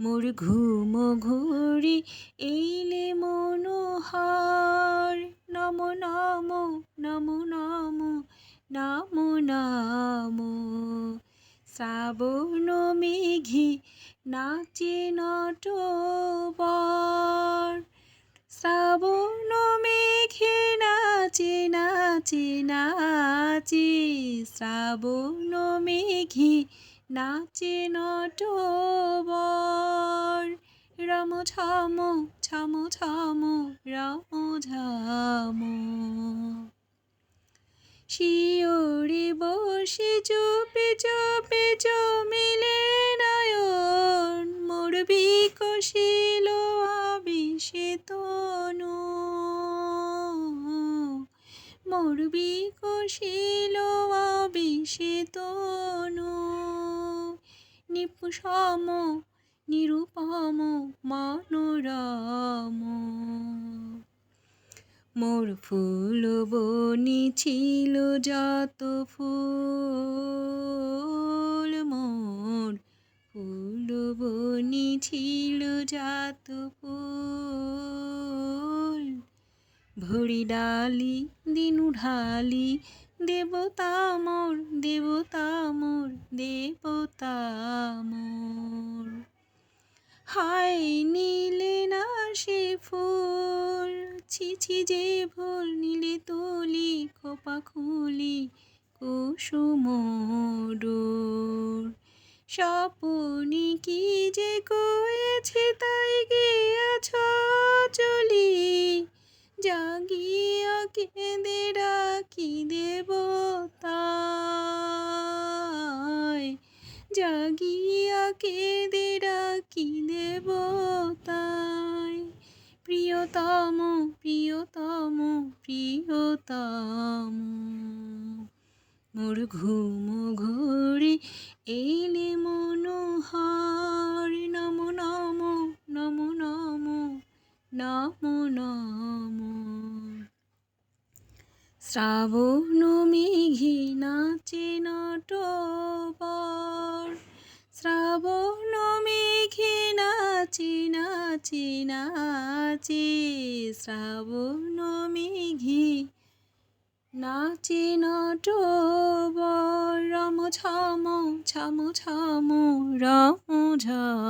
মোর ঘুম ঘুরি এইলে মনোহার। নম নম নম নম নম নম। শ্রাবণ মেঘে নাচে নটবর শ্রাবণ মেঘে নাচে নাচে নাচে। শ্রাবণ মেঘে নাচে নটবর রাম ঝাম ছাম ছাম রাম ঝাম। শিওরে বসে চোপে চোপে জমিলে নয়ন। মোর বিকশিল তনু মোর বিকশিল আবিষে নিপুষম, নিরূপম, মনোরম। মোর ফুল বনি ছিল যত ফুল, মোর ফুল বনি ছিল যত ফুল। ভরি ডালি, দিনু ঢালি দেবতা মোর দেবতা মোর দেবতা মোর। হায় নীলে না সে ফুল ছিছি যে ভুল নীলে তুলি, খোপা খুলি কুসুম স্বপনি কি যে কয়েছে তাই গিয়াছ চলি জাগিয়া কেঁদে ডাকি দেবতায়। জাগিয়া কেঁদে ডাকি দেবতায়। প্রিয়তম প্রিয়তম প্রিয়তম। মোর ঘুম ঘুরি এলে মনোহার। নম নম নম নম নম নম শ্রাবণ মেঘে নাচে নটবর শ্রাবণ মেঘে নাচে নাচে নাচে শ্রাবণ মেঘে নাচে নটবর রম ঝম ছম ছম রম ঝম।